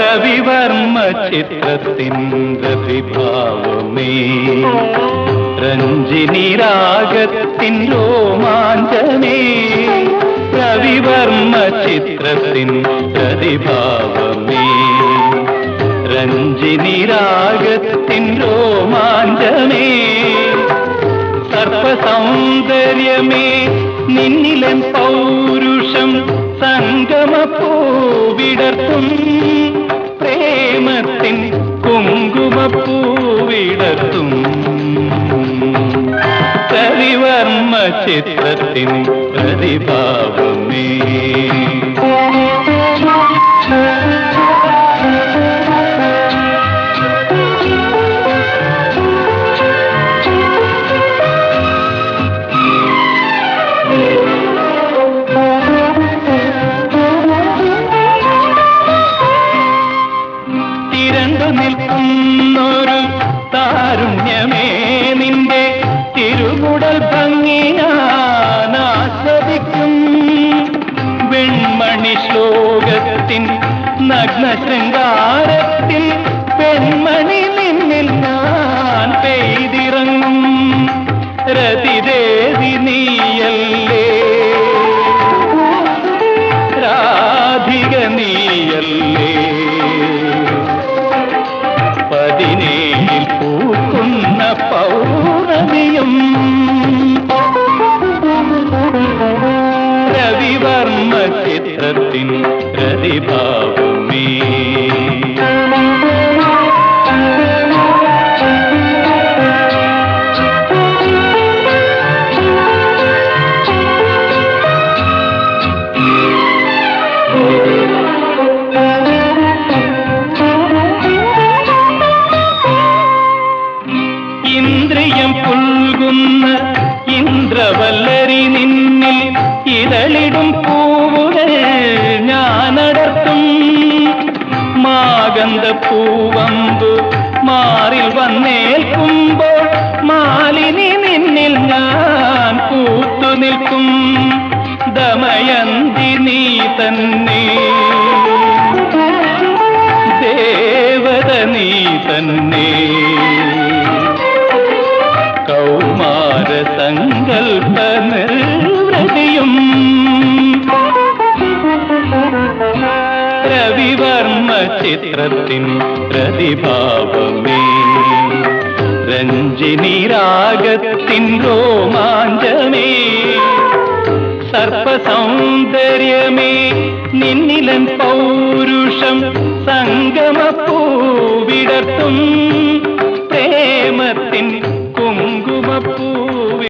രവിവർമ്മ ചിത്രത്തിൻ രവിഭാവമേ രഞ്ജിനി രാഗത്തിൻ രോമാഞ്ചമേ. രവിവർമ്മ ചിത്രത്തിൻ പ്രതിഭാവമേ രഞ്ജിനി രാഗത്തിൻ രോമാഞ്ചമേ. സർപ്പസൗന്ദര്യമേ നിന്നിലെ പൗരുഷം സംഗമപ്പൂവിടർത്തും പ്രേമത്തിൻ കുങ്കുമപ്പൂവിടർത്തും രവിവർമ്മ ചിത്രത്തിൻ പ്രതിഭാവമേ. നിൽക്കുന്നൊരു താരുണ്യമേ നിന്റെ തിരുകുടൽ ഭംഗിയാനാസ്വദിക്കും വെൺമണി ശ്ലോകത്തിൻ നഗ്ന ശൃംഗാരത്തിൽ പെൺമണി നിന്നിൽ ഞാൻ പെയ്തിറങ്ങും. ചിത്രത്തിൻ പ്രതിഭാവമേ ഇന്ദ്രിയം പുൽകുന്ന ഇന്ദ്രവല്ലരി നിന്നിൽ ഇതളിടും പൂവമ്പു മാറിൽ വന്നേൽക്കുമ്പോൾ മാലിനി നിന്നിൽ ഞാൻ കൂത്തു നിൽക്കും. ദമയന്തി നീ തന്നെ. ദേവത നീ തന്നെ. കൗമാര സങ്കൽപ്പ നിർവൃതിയും രവിവർമ്മ ചിത്രത്തിൻ പ്രതിഭാവമേ. രഞ്ജിനി രാഗത്തിൻ രോമാഞ്ചമേ. സർപ്പസൗന്ദര്യമേ നിന്നിലൻ പൗരുഷം സംഗമപ്പൂ